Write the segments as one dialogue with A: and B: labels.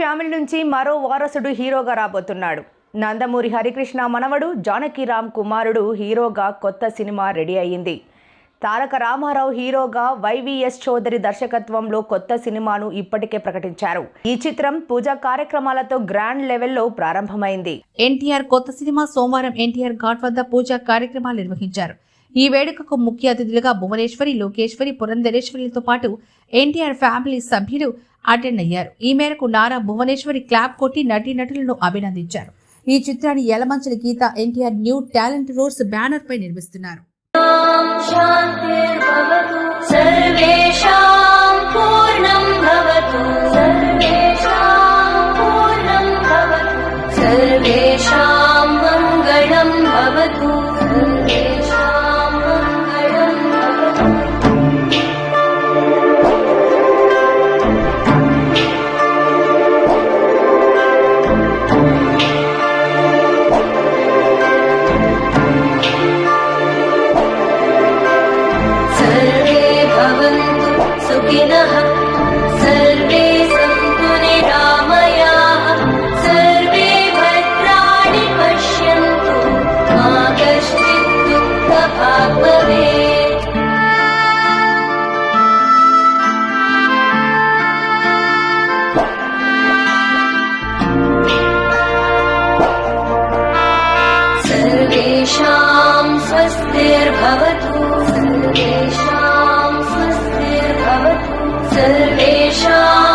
A: Family నుంచి మరో వారసుడు హీరోగా రాబోతున్నాడు. నందమూరి హరికృష్ణ మనవడు జానకిరామ్ కుమారుడు హీరోగా కొత్త సినిమా రెడీ అయ్యింది. తారక రామారావు హీరోగా వైవిఎస్ చౌదరి దర్శకత్వంలో కొత్త సినిమాను ఇప్పటికే ప్రకటించారు. ఈ చిత్రం పూజా కార్యక్రమాలతో గ్రాండ్ లెవెల్లో ప్రారంభమైంది.
B: ఎన్టీఆర్ కొత్త సినిమా సోమవారం ఎన్టీఆర్ ఘాట్ వద్ద పూజా కార్యక్రమాలు నిర్వహించారు. ఈ వేడుకకు ముఖ్య అతిథులుగా భువనేశ్వరి లోకేశ్వరి పురంధరేశ్వరిలతో పాటు ఎన్టీఆర్ ఫ్యామిలీ సభ్యులు అటెండ్ అయ్యారు. ఈ మేరకు నారా భువనేశ్వరి క్లాప్ కొట్టి నటీనటులను అభినందించారు. ఈ చిత్రాన్ని Yalamanchili Geetha NTR new talent roars banner పై నిర్మిస్తున్నారు.
C: పూర్ణం सर्वेषां स्वस्तिर्भवतु। सर्वेषां स्वस्तिर्भवतु।
D: सर्वेषाम्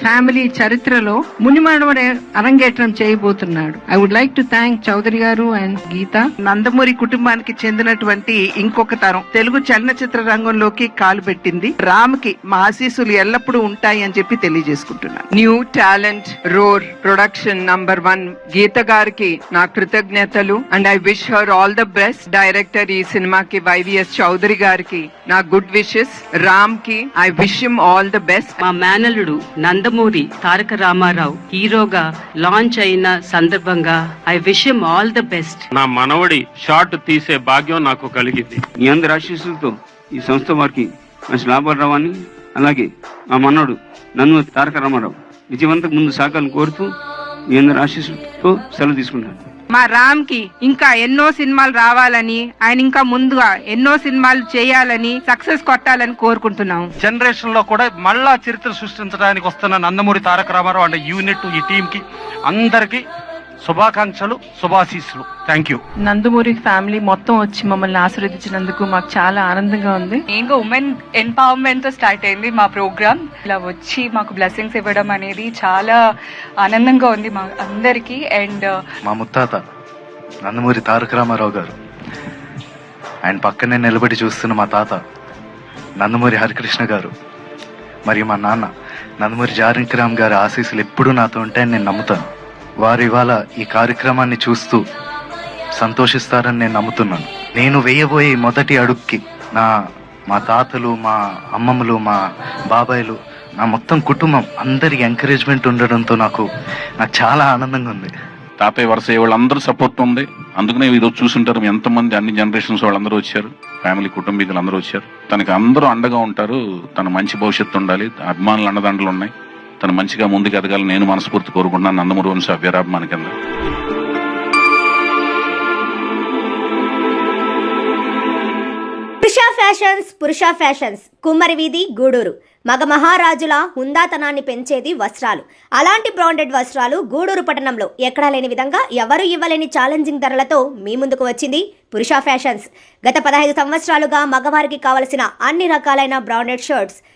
D: ఫ్యామిలీ చరిత్రలో మునిమనవడే అరంగేట్రం చేయబోతున్నాడు. I would like to thank Chowdary garu and Geetha. Nandamuri కుటుంబానికి చెందినటువంటి ఇంకొక తరం. తెలుగు చలనచిత్ర రంగంలోకి కాలు పెట్టింది. రామ్కి మా ఆశీస్సులు ఎల్లప్పుడూ ఉంటాయి అని చెప్పి తెలియజేసుకుంటున్నాను.
E: New talent roar production number one Geetha garu నా కృతజ్ఞతలు. And I wish her all the best director ఈ సినిమాకి వైవిఎస్ చౌదరి గారికి నా గుడ్ విషెస్. రామ్కి I wish him all the best
F: మా మేనల్లుడు నందమూరి తారక రామారావు హీరోగా లాంచ్ అయిన సందర్భంగా I wish him all the best.
G: నా మనవడి షాట్ తీసే భాగ్యం నాకు కలిగింది.
H: మీ అందరి ఆశీస్సులతో ఈ సంస్థ వారికి మంచి లాభాలు రావాలని అలాగే మా మనవడు నన్ను తారక రామారావు విజయవంతకు ముందు సాగాలని కోరుతూ మీ అందరి ఆశీస్సులతో సెలవు తీసుకుంటాను.
D: మా రామ్కి ఇంకా ఎన్నో సినిమాలు రావాలని ఆయన ఇంకా ముందుగా ఎన్నో సినిమాలు చేయాలని సక్సెస్ కొట్టాలని కోరుకుంటున్నాం.
I: జనరేషన్లో కూడా మళ్ళా చరిత్ర సృష్టించడానికి వస్తున్న నందమూరి తారక రామారావు అంటే యూనిట్ ఈ టీం కి అందరికి శుభాకాంక్షలు శుభాశీస్సులు. థ్యాంక్ యూ
J: నందమూరి ఫ్యామిలీ మొత్తం వచ్చి మమ్మల్ని ఆశీర్వదించినందుకు మాకు చాలా ఆనందంగా ఉంది.
K: మెయిన్గా ఉమెన్ ఎంపవర్మెంట్తో స్టార్ట్ అయింది మా ప్రోగ్రామ్. ఇలా వచ్చి మాకు బ్లెస్సింగ్స్ ఇవ్వడం అనేది చాలా ఆనందంగా ఉంది మా అందరికీ. అండ్
L: మా ముత్తాత నందమూరి తారక రామారావు గారు. ఆయన పక్కనే నిలబడి చూస్తున్న మా తాత నందమూరి హరికృష్ణ గారు. మరియు మా నాన్న నందమూరి జానకిరామ్ గారి ఆశీస్సులు ఎప్పుడూ నాతో ఉంటాయని నేను నమ్ముతాను. వారివాళ ఈ కార్యక్రమాన్ని చూస్తూ సంతోషిస్తారని నేను నమ్ముతున్నాను. నేను వేయబోయే మొదటి అడుగుకి నా మా తాతలు మా అమ్మమ్మలు మా బాబాయిలు నా మొత్తం కుటుంబం అందరి ఎంకరేజ్మెంట్ ఉండడంతో నాకు నాకు చాలా ఆనందంగా ఉంది.
G: తాతయ్య వరుస వాళ్ళందరూ సపోర్ట్ ఉంది. అందుకనే ఇది చూసుంటారు ఎంతమంది అన్ని జనరేషన్స్ వాళ్ళందరూ వచ్చారు. ఫ్యామిలీ కుటుంబీకులు అందరూ వచ్చారు. తనకి అందరూ అండగా ఉంటారు. తన మంచి భవిష్యత్తు ఉండాలి. అభిమానులు అండదండలు ఉన్నాయి. తను మంచిగా ముందుకు ఎదగాలని నేను మనస్ఫూర్తి కోరుకుంటున్నాను నందమూరి వంశ అభ్యరాభిమాని కింద
M: ఫ్యాషన్స్ పురుష ఫ్యాషన్స్ కుమ్మరి వీధి గూడూరు. మగ మహారాజుల హుందాతనాన్ని పెంచేది వస్త్రాలు. అలాంటి బ్రాండెడ్ వస్త్రాలు గూడూరు పట్టణంలో ఎక్కడా లేని విధంగా ఎవరు ఇవ్వలేని ఛాలెంజింగ్ ధరలతో మీ ముందుకు వచ్చింది పురుష ఫ్యాషన్స్. గత పదహైదు సంవత్సరాలుగా మగవారికి కావలసిన అన్ని రకాలైన branded shirts